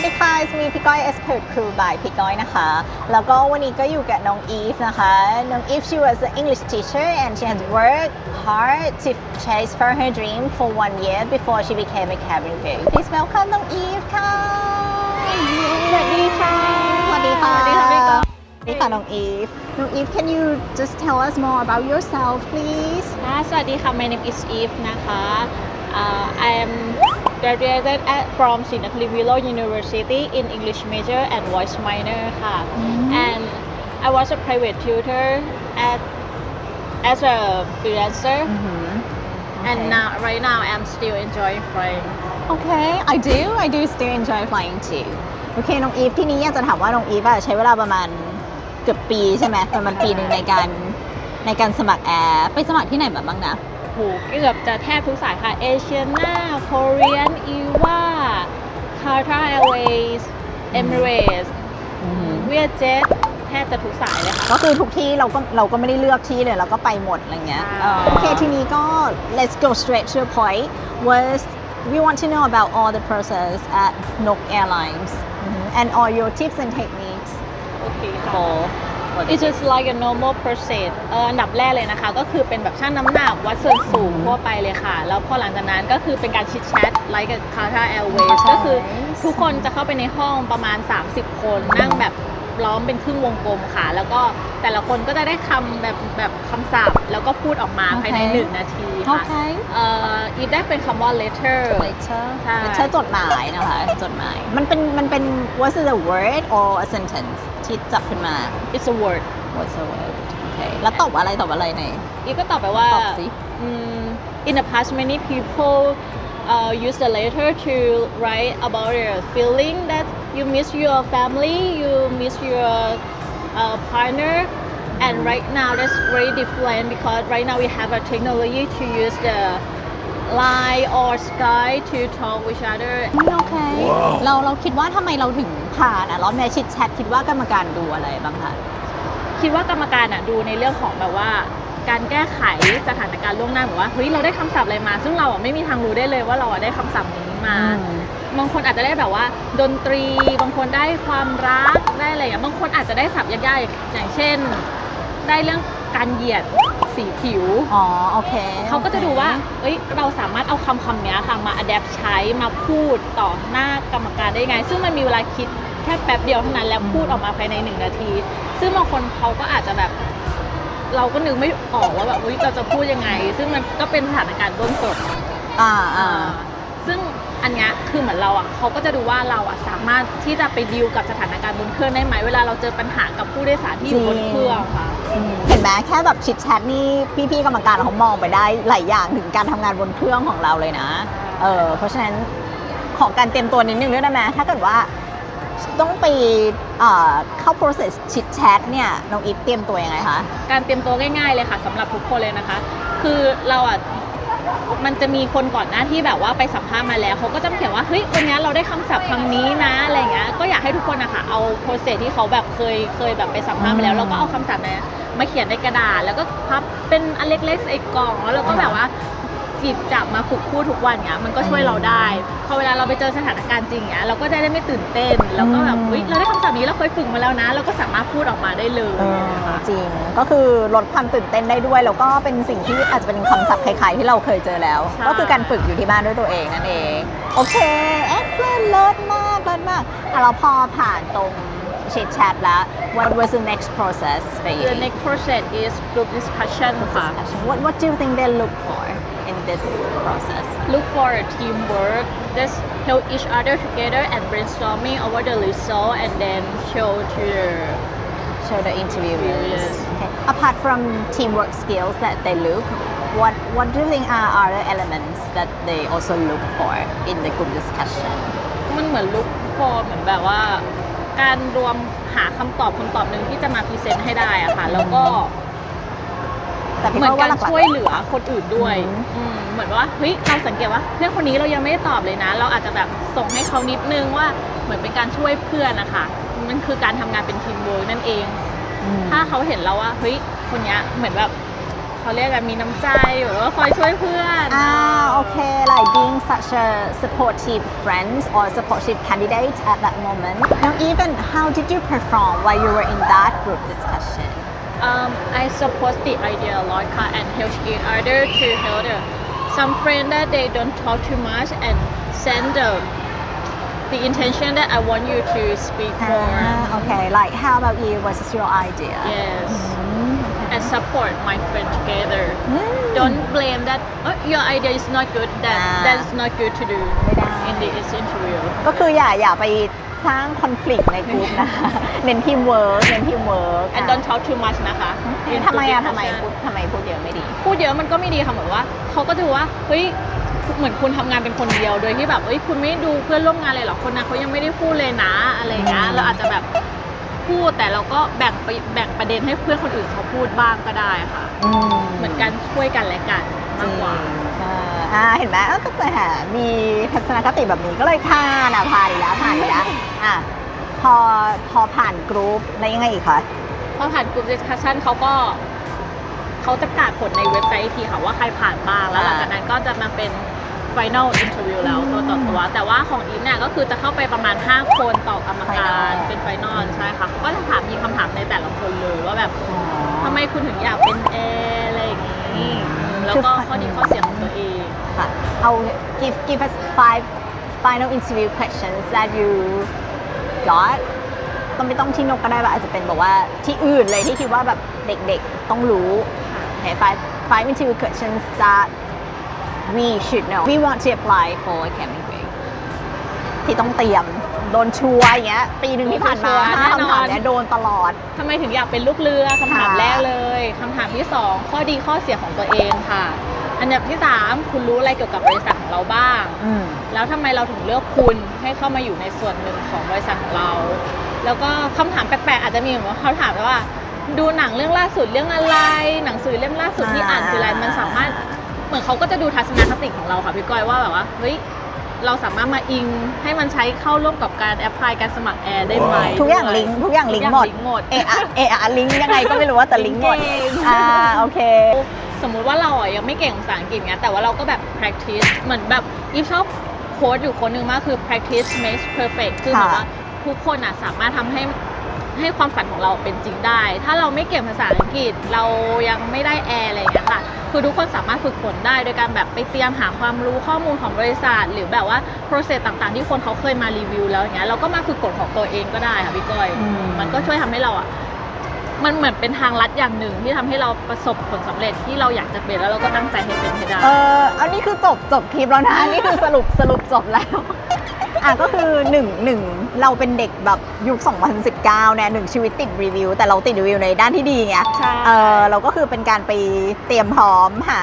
วัสดีค่ะมีพี่ก้อย Expert Crew by พี่ก้อยนะคะ แล้วก็วันนี้ก็อยู่กับน้องอีฟนะคะ น้องอีฟ she was an English teacher and she has worked hard to chase for her dream for one year before she became a cabin crew please welcome น้องอีฟค่ะ สวัสดีค่ะ สวัสดีค่ะ สวัสดีค่ะพี่ก้อย สวัสดีค่ะน้องอีฟ น้องอีฟ can you just tell us more about yourself please ค่ะสวัสดีค่ะ my name is Eve นะคะ. Uh, I am graduated at from Sinakli Willow University in English major and voice minor ค่ะ and I was a private tutor at as a freelancer and now right now I'm still enjoying flying Okay I do I do still enjoy flying too โอเค น้องอีฟที่นี้อยากจะถามว่าน้องอีฟอะใช้เวลาประมาณเกือบปีใช่ไหมประมาณปีหนึ่งในการในการสมัครแอร์ไปสมัครที่ไหนมาบ้างนะโหเกือบจะแทบทุกสายค่ะ Asiana Korean EVA Qatar Airways Emirates เวียเจ็ตแทบจะทุกสายเลยค่ะ ก็คือทุกที่เราก็เราก็ไม่ได้เลือกที่เลยเราก็ไปหมดอะไรเงี้ยใช่เอ่อโอเคทีนี้ก็ let's go straight to the point was we want to know about all the process at Nok Airlines Mhm. and all your tips and techniques โอเคค่ะ for for the It's just like a normal process เอ่ออันดับแรกเลยนะคะ ก็คือเป็นแบบชั่งน้ำหนักวัดส่วนสูงทั่วไปเลยค่ะ แล้วพอหลังจากนั้นก็คือเป็นการชิดแชทไลค์กับ Qatar Airways ก็คือทุกคนจะเข้าไปในห้องประมาณ 30 คนนั่งแบบ ล้อมเป็นครึ่งวงกลมค่ะ แล้วก็แต่ละคนก็จะได้คำแบบแบบคำศัพท์ แล้วก็พูดออกมาภายในโอเคหนึ่งนาทีค่ะ Okay เอ่ออีฟได้เป็นคำว่า letter letter ใช่ letter จดหมายนะคะ จดหมาย มันเป็นมันเป็น what's it a word or a sentence ที่จับขึ้นมา it's a word what's a word โอเคแล้วตอบอะไรตอบอะไรในอีฟก็ตอบไปว่า ตอบสิ mm, in the past many people uh, use the letter to write about their feeling that you miss your family you miss your uh, partner and right now that's very different because right now we have a technology to use the line or sky to talk with each other โอเค เราเราคิดว่าทำไมเราถึงผ่านอ่ะรอบในชิดแชทคิดว่ากรรมการดูอะไรบ้างคะ คิดว่ากรรมการอ่ะดูในเรื่องของแบบว่า การแก้ไขสถานการณ์ล่วงหน้าเหมือนว่าเฮ้ยเราได้คำศัพท์อะไรมา ซึ่งเราอะไม่มีทางรู้ได้เลยว่าเราอะได้คำศัพท์นี้มาบางคนอาจจะได้แบบว่า ดนตรีบางคนได้ความรักได้อะไรอย่างเงี้ยบางคนอาจจะได้ศัพท์ยากๆอย่างเช่น ได้เรื่องการเหยียดสีผิว อ๋อ โอเค เขาก็จะดูว่า เอ้ย เราสามารถเอาคำคำเนี้ยค่ะ มาอัดแอปใช้ มาพูดต่อหน้ากรรมการได้ยังไง ซึ่งมันมีเวลาคิดแค่แป๊บเดียวเท่านั้น แล้วพูดออกมาภายในหนึ่งนาที ซึ่งบางคนเขาก็อาจจะแบบ เราก็นึกไม่ออกว่าแบบอุ๊ยเราจะพูดยังไง ซึ่งมันก็เป็นสถานการณ์ต้นสดอ่าอ่า ซึ่งอันเนี้ยคือเหมือนเราอะเขาก็จะดูว่าเราอะสามารถที่จะไปดีลกับสถานการณ์บนเครื่องได้ไหมเวลาเราเจอปัญหากับผู้โดยสารที่อยู่บนเครื่องค่ะ เห็นไหมแค่แบบชิดแชทนี่พี่ๆกรรมการเขามองไปได้หลายอย่างถึงการทำงานบนเครื่องของเราเลยนะ เออเพราะฉะนั้นขอการเตรียมตัวนิดนึงด้วยได้ไหมถ้าเกิดว่า ต้องไปเอ่อเข้า process ชิดแชทเนี่ยน้องอีฟเตรียมตัวยังไงคะ การเตรียมตัวง่ายๆเลยค่ะสำหรับทุกคนเลยนะคะ คือเราอะมันจะมีคนก่อนหน้าที่แบบว่าไปสัมภาษณ์มาแล้วเขาก็จะเขียนว่าเฮ้ยวันนี้เราได้คำศัพท์คำนี้นะอะไรอย่างเงี้ยก็อยากให้ทุกคนนะคะเอาโปรเซสที่เขาแบบเคยเคยแบบไปสัมภาษณ์มาแล้วเราก็เอาคำศัพท์นั้นมาเขียนในกระดาษ แล้วก็พับเป็นอันเล็กๆใส่กล่องแล้วเราก็แบบว่า หยิบจับมาฝึกพูดทุกวันเงี้ยมันก็ช่วยเราได้ พอเวลาเราไปเจอสถานการณ์จริงเงี้ยเราก็จะได้ไม่ตื่นเต้น แล้วก็แบบเฮ้ยเราได้คำศัพท์นี้เราเคยฝึกมาแล้วนะ เราก็สามารถพูดออกมาได้เลยเออจริงก็คือลดความตื่นเต้นได้ด้วยแล้วก็เป็นสิ่งที่อาจจะเป็นคำศัพท์คล้ายๆที่เราเคยเจอแล้วใช่ก็คือการฝึกอยู่ที่บ้านด้วยตัวเองนั่นเองโอเค excellent เลิศมากเลิศมากอะเราพอผ่านตรง chit chat แล้ว what was the next process for you The next process is group discussion ค่ะ discussion what what do you think they look for in this process Look for a teamwork. Just help each other together and brainstorming over the result and then show to the show the interviewers Yes. okay. apart from teamwork skills that they look what what do you think are other elements that they also look for in the group discussion มันเหมือน look for เหมือนแบบว่า การรวมหาคำตอบคำตอบหนึ่งที่จะมาพรีเซนต์ให้ได้อะค่ะ แล้วก็ แต่พี่เหมือนว่าการหลักๆ ช่วยเหลือคนอื่นด้วยอืม อืมเหมือนว่าเฮ้ยเราสังเกตว่าเพื่อนคนนี้เรายังไม่ได้ตอบเลยนะ เราอาจจะแบบส่งให้เขานิดนึงว่าเหมือนเป็นการช่วยเพื่อนนะคะมันคือการทำงานเป็นทีมเวิร์กนั่นเอง อืม ถ้าเขาเห็นเราว่าเฮ้ยคนเนี้ยเหมือนแบบเขาเรียกแบบมีน้ำใจหรือว่าคอยช่วยเพื่อนอ่าโอเค like being such a supportive friend or supportive candidate at that moment. Now, even how did you perform while you were in that group discussion? Um, I support the idea a lotค่ะ, and help each other to help the, some friend that they don't talk too much and send the, the intention that I want you to speak more. Ah, okay, like how about you? What is your idea? Yes. Mm, okay. And support my friend together. Mm. Don't blame that oh, your idea is not good. That Ah. that's not good to do ไม่ได้ in this interview. ก็คืออย่าอย่าไป สร้างคอน FLICT ในกลุ่มนะเน้นทีมเวิร์กเน้นทีมเวิร์ก And don't talk too much นะคะทำไมอะ Into ทำไม discussion พูดทำไมพูดเยอะไม่ดี พูดเยอะมันก็ไม่ดีค่ะเหมือนว่าเขาก็จะว่าเฮ้ยเหมือนคุณทำงานเป็นคนเดียว โดยที่แบบเอ้ยคุณไม่ดูเพื่อนร่วมงานเลยเหรอคนนั้นเขายังไม่ได้พูดเลยนะอะไรอย่างเงี้ยอืมเราอาจจะแบบพูดแต่เราก็แบ่งไปแบ่งประเด็นให้เพื่อนคนอื่นเขาพูดบ้างก็ได้ค่ะเหมือนกันช่วยกันและกันจมากริงกว่าเอออ่าเห็นไหมเออก็เลยหามีทัศนคติแบบนี้ก็เลยผ่านอะผ่านอีกแล้วผ่านอีกแล้วอะพอพอผ่านกรุ๊ปแล้วยังไงอีกคะพอผ่านกลุ่ม discussion เขาก็เขาจะประกาศผลในเว็บไซต์อีกทีค่ะว่าใครผ่านบ้างแล้วหลังจากนั้นก็จะมาเป็น final interview แล้วตัวต่อตัว แต่ว่าของอีฟเนี่ยก็คือจะเข้าไปประมาณ 5 คนต่อกรรมการเป็น final ใช่ค่ะเขาก็จะถามมีคำถามในแต่ละคนเลยว่าแบบทำไมคุณถึงอยากเป็นแอ ค่ะเอา give give us five final interview questions that you got ต้องไม่ต้องที่นกก็ได้แบบอาจจะเป็นแบบว่าที่อื่นเลยที่คิดว่าแบบเด็กๆต้องรู้ Okay, five five interview questions that we should know. We want to apply for Academy Grade. ที่ต้องเตรียมโดนชัวร์อย่างเงี้ยปีหนึ่งที่ผ่านมาโดนชัวร์ห้าแน่นอนคำถามเนี้ยโดนตลอดทำไมถึงอยากเป็นลูกเรือคำถามค่ะแรกเลยคำถามที่2ข้อดีข้อเสียของตัวเองค่ะ อันดับที่ 3 คุณรู้อะไรเกี่ยวกับบริษัทของเราบ้าง อืม แล้วทำไมเราถึงเลือกคุณให้เข้ามาอยู่ในส่วนหนึ่งของบริษัทของเรา แล้วก็คำถามแปลกๆอาจจะมีเหมือนว่าเขาถามว่า ดูหนังเรื่องล่าสุดเรื่องอะไร หนังสือเล่มล่าสุดที่อ่านคืออะไรมันสามารถ เหมือนเขาก็จะดูทัศนคติของเราค่ะพี่ก้อยว่าแบบว่าเฮ้ยเราสามารถมาอิงให้มันใช้เข้าร่วมกับการแอพพลายการสมัครแอร์ได้ไหมทุกอย่างลิงก์ทุกอย่างลิงก์หมดทุกอย่างลิงก์หมด เอะอะเอะอะลิงก์ยังไงก็ไม่รู้ว่าแต่ลิงก์หมดลิงก์เก่ง อ่า โอเค สมมุติว่าเราอะยังไม่เก่งภาษาอังกฤษเงี้ยแต่ว่าเราก็แบบ practice เหมือนแบบอีฟชอบโค้ดอยู่คนหนึ่งมากคือ practice makes perfect คือเหมือนค่ะว่าทุกคนอะสามารถทำให้ให้ความฝันของเราเป็นจริงได้ ถ้าเราไม่เก่งภาษาอังกฤษเรายังไม่ได้แอร์อะไรอย่างเงี้ยค่ะ คือทุกคนสามารถฝึกฝนได้ โดยการแบบไปเตรียมหาความรู้ข้อมูลของบริษัท หรือแบบว่า process ต่างๆ ที่คนเขาเคยมารีวิวแล้วอย่างเงี้ยเราก็มาฝึกฝนของตัวเองก็ได้ค่ะพี่ก้อยอืมมันก็ช่วยทำให้เราอะ มันเหมือนเป็นทางลัดอย่างหนึ่งที่ทำให้เราประสบผลสำเร็จที่เราอยากจะเป็นแล้วเราก็ตั้งใจให้เป็นให้ได้ เอออันนี้คือจบจบคลิปแล้วนะ นี่คือสรุปสรุปจบแล้วอะก็คือหนึ่งหนึ่งเราเป็นเด็กแบบยุค 2019เนี่ยหนึ่งชีวิตติดรีวิว แต่เราติดรีวิวในด้านที่ดีไงใช่ เออเราก็คือเป็นการไปเตรียมพร้อมหา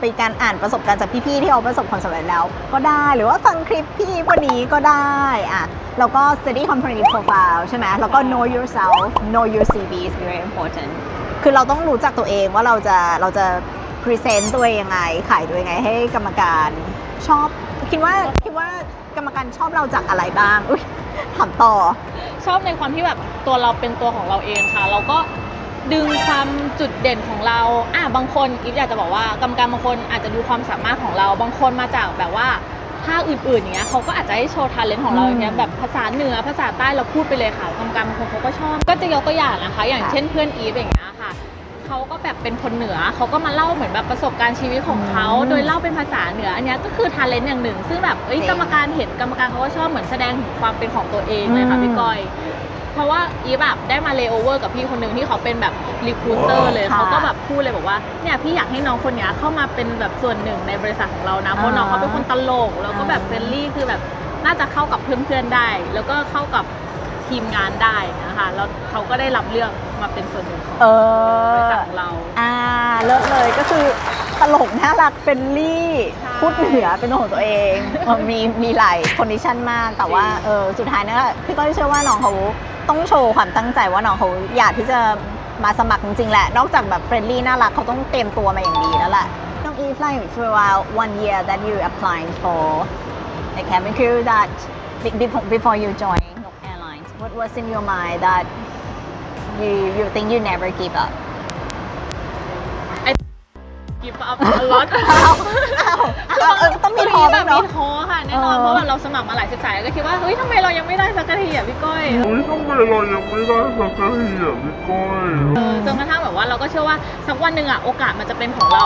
ไปการอ่านประสบการณ์จากพี่ๆที่เขาประสบความสำเร็จแล้ว ก็ได้หรือว่าฟังคลิปพี่คนนี้ก็ได้อะแล้วก็ study company profile ใช่ไหมแล้วก็ know yourself know your CV is very important คือเราต้องรู้จักตัวเองว่าเราจะเราจะพรีเซนต์ตัวเองยังไง ขายตัวเองยังไงให้กรรมการชอบ คิดว่าคิดว่า กรรมการชอบเราจากอะไรบ้างอุ้ยถามต่อ ชอบในความที่แบบตัวเราเป็นตัวของเราเองค่ะ เราก็ดึงความจุดเด่นของเราอะบางคนอีฟอยากจะบอกว่ากรรมการบางคนอาจจะดูความสามารถของเรา บางคนมาจากแบบว่าภาคอื่นๆอย่างเงี้ยเขาก็อาจจะให้โชว์ทาเลนต์ของเราอืมอย่างเงี้ยแบบภาษาเหนือภาษาใต้เราพูดไปเลยค่ะกรรมการบางคนเขาก็ชอบ ก็จะยกตัวอย่างนะคะ อย่างค่ะเช่นเพื่อนอีฟอย่างเงี้ยค่ะ เขาก็แบบเป็นคนเหนือเขาก็มาเล่าเหมือนแบบประสบการณ์ชีวิตของเขาอืมโดยเล่าเป็นภาษาเหนืออันเนี้ยก็คือทาเลนต์อย่างหนึ่ง ซึ่งแบบเอ้ยจริงกรรมการเห็นกรรมการเขาก็ชอบเหมือนแสดงถึงความเป็นของตัวเองเลยค่ะพี่ก้อยเพราะว่าอีแบบได้มาเลโอเวอร์กับพี่คนหนึ่งที่เขาเป็นแบบรีคูเตอร์เลยค่ะเขาก็แบบพูดเลยบอกว่าเนี่ยพี่อยากให้น้องคนเนี้ยเข้ามาเป็นแบบส่วนหนึ่งในบริษัทของเรานะเพราะน้องเขาเป็นคนตลกแล้วก็แบบอ่าเฟรนลี่คือแบบน่าจะเข้ากับเพื่อนๆได้ แล้วก็เข้ากับ ทีมงานได้นะคะแล้วเขาก็ได้รับเลือกมาเป็นส่วนหนึ่งของเอบริอษัทของเรา อ่าเลิศเลยก็คือตลกน่ารักเฟรนลี่ใช่พูดเหนือเป็นของตัวเองเออมีมีหลายคอนดิชันมาก แต่ว่าจริง เออสุดท้ายเนี่ยพี่ก็เชื่อว่าน้องเขาต้องโชว์ความตั้งใจว่าน้องเขาอยากที่จะมาสมัครจริงๆแหละ นอกจากแบบเฟรนลี่น่ารักเขาต้องเตรียมตัวมาอย่างดีแล้วแหละน้องอีฟ like throughout one year that you applying for a cabin crew that be- before before you join Nok Airlines what was in your mind that you you think you never give up กิฟต์อัพ a lot อ้าวอ้าวอ้าวเออต้องมีท้อบ้างจะเนมีอะท้อค่ะแน่นอนเออ เพราะว่าเราสมัครมาหลายสิบสายแล้วก็คิดว่าเฮ้ยทำไมเรายังไม่ได้สักทีอะพี่ก้อย เฮ้ยทำไมเรายังไม่ได้สักทีอะพี่ก้อย เออจนกระทั่งแบบว่าเราก็เชื่อว่าสักวันหนึ่งอะโอกาสมันจะเป็นของเรา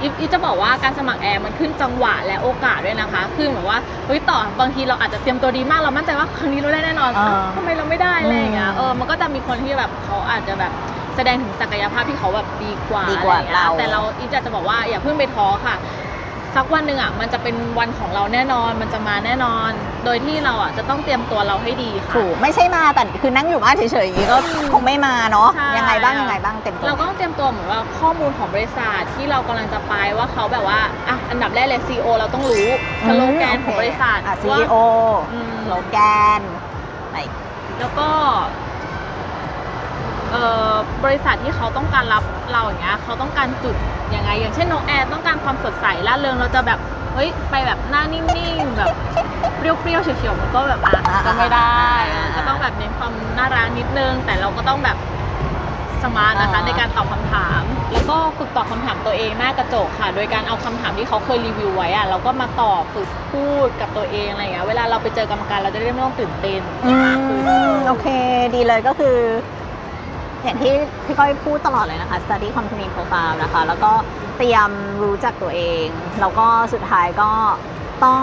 อีฟอีฟจะบอกว่าการสมัครแอร์มันขึ้นจังหวะและโอกาสด้วยนะคะ คือแบบว่าเฮ้ยต่อบางทีเราอาจจะเตรียมตัวดีมากเรามั่นใจว่าครั้งนี้เราได้แน่นอนเออเอ้าทำไมเราไม่ได้อะไรอย่างเงี้ยอืมเออมันก็จะมีคนที่แบบเขาอาจจะแบบแสดงถึงศักยภาพที่เขาแบบดีกว่าดีกว่าอะไรอย่งงี้ยเรา แต่เราอีฟอยากจะบอกว่าอย่าเพิ่งไปท้อค่ะ สักวันหนึ่งอะมันจะเป็นวันของเราแน่นอนมันจะมาแน่นอน โดยที่เราอะจะต้องเตรียมตัวเราให้ดีค่ะ ถูกไม่ใช่มาแต่คือนั่งอยู่บ้านเฉยๆอย่างนี้ก็คงไม่มาเนาะใช่ ยังไงบ้างยังไงบ้างเต็มตัว เราก็ต้องเตรียมตัวเหมือนว่าข้อมูลของบริษัทที่เรากำลังจะไปว่าเขาแบบว่าอะอันดับแรกเลย CEO เราต้องรู้สโลแกนของบริษัทอะว่า CEO อืม สโลแกนไหนแล้วก็เอ่อบริษัทที่เขาต้องการรับเราอย่างเงี้ยเขาต้องการจุด ยังไง อย่างเช่นน้องแอร์ต้องการความสดใสล่าเริงเราจะแบบเฮ้ยไปแบบหน้านิ่งๆแบบเปรี้ยวๆเฉียวๆมันก็แบบอะอ่าก็ไม่ได้อ่าก็ต้องแบบเน้นความน่ารักนิดนึง แต่เราก็ต้องแบบสมาร์ทนะคะอ่าในการตอบคำถาม แล้วก็ฝึกตอบคำถามตัวเองหน้ากระจกค่ะ โดยการเอาคำถามที่เขาเคยรีวิวไว้อะเราก็มาตอบฝึกพูดกับตัวเองอะไรอย่างเงี้ยเวลาเราไปเจอกรรมการเราจะได้ไม่ต้องตื่นเต้นอืมากขึ้นมโอเค ดีเลยก็คือ อย่างที่พี่ก้อยพูดตลอดเลยนะคะ study company profile นะคะ แล้วก็เตรียมรู้จักตัวเอง แล้วก็สุดท้ายก็ต้อง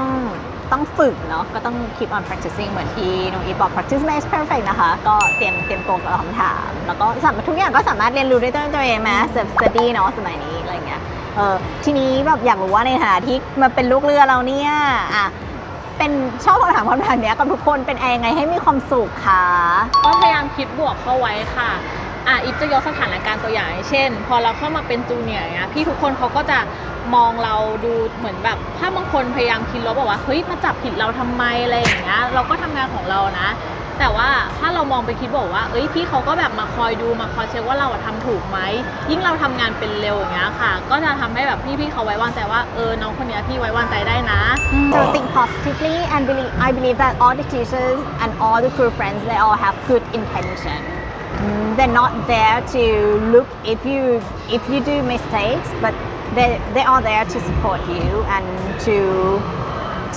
ต้องฝึกเนาะก็ต้อง keep on practicing เหมือนที่น้องอีบอก practice makes perfect นะคะ ก็เตรียมเตรียมตัวกับคำถาม แล้วก็สามารถทุกอย่างก็สามารถเรียนรู้ได้ด้วยตัวเองไหม self study เนาะสมัยนี้อะไรเงี้ยเออทีนี้แบบอยากรู้ว่าในฐานะที่มาเป็นลูกเรือเราเนี่ยอะเป็นชอบคำถามคำถามเนี้ยกับทุกคนเป็นยังไงให้มีความสุขคะก็พยายามคิดบวกเข้าไว้ค่ะ อะอีฟจะยกสถานการณ์ตัวอย่าง เช่น พอเราเข้ามาเป็นจูเนียร์เนี้ยพี่ทุกคนเขาก็จะมองเราดูเหมือนแบบ ถ้าบางคนพยายามคิดลบบอกว่าเฮ้ยมาจับผิดเราทำไมอะไรอย่างเงี้ยเราก็ทำงานของเรานะ แต่ว่าถ้าเรามองไปคิดบอกว่า เอ้ยพี่เขาก็แบบมาคอยดูมาคอยเช็คว่าเราอะทำถูกไหมยิ่งเราทำงานเป็นเร็วอย่างเงี้ยค่ะ ก็จะทำให้แบบพี่ๆเขาไว้วางใจว่าเออน้องคนนี้พี่ไว้วางใจได้นะ So think positively and believe, I believe that all the teachers and all the crew friends they all have good intention. Mm, They're not there to look if you if you do mistakes, but they they are there to support you and to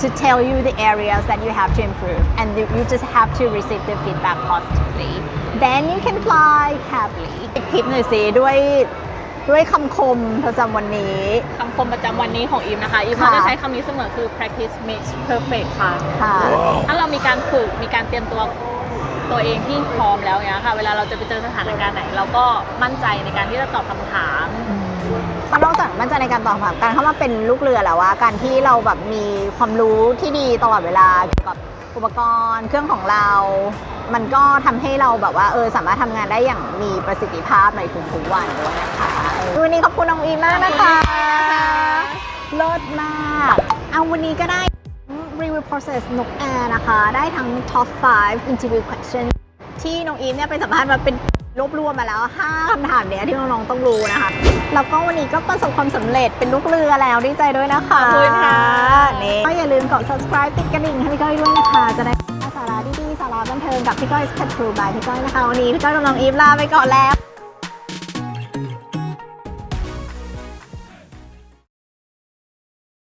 to tell you the areas that you have to improve, and you you just have to receive the feedback positively. Then you can fly happily. คลิปหน่อยสิด้วยด้วยคำคมประจำวันนี้ คำคมประจำวันนี้ของอีฟนะคะ อีฟ ค่ะ ก็จะใช้คำนี้เสมอคือ practice makes perfect ค่ะ ค่ะ ถ้าเรามีการฝึก มีการเตรียมตัว ตัวเองที่พร้อมแล้วเนี้ยค่ะ เวลาเราจะไปเจอสถานการณ์ไหน เราก็มั่นใจในการที่จะตอบคำถามนอกจากมั่นใจในการตอบคำถามการเข้ามาเป็นลูกเรือแล้วว่าการที่เราแบบมีความรู้ที่ดีตลอดเวลาเกี่ยวกับอุปกรณ์เครื่องของเรา มันก็ทำให้เราแบบว่าเออสามารถทำงานได้อย่างมีประสิทธิภาพในทุกๆวันด้วยนะคะเออวันนี้ขอบคุณน้องอีมมากนะคะ เลิศมาก เอาวันนี้ก็ได้ review process นกแอร์นะคะ ได้ทั้ง top 5 interview question ที่น้องอีฟเนี่ยไปสัมภาษณ์มาเป็นรวบรวมมาแล้ว 5คำถามเนี้ยที่น้องๆต้องรู้นะคะ แล้วก็วันนี้ก็ประสบความสำเร็จเป็นลูกเรือแล้วดีใจด้วยนะคะขอบคุณค่ะนี่ก็อย่าลืมกด subscribe ติดกระดิ่งให้พี่ก้อยด้วยนะคะ จะได้สาระดีๆสาระบันเทิงกับพี่ก้อยส p ั t ทรูบายพี่ก้อยนะคะ วันนี้พี่ก้อยกับน้องอีฟลาไปก่อนแล้ว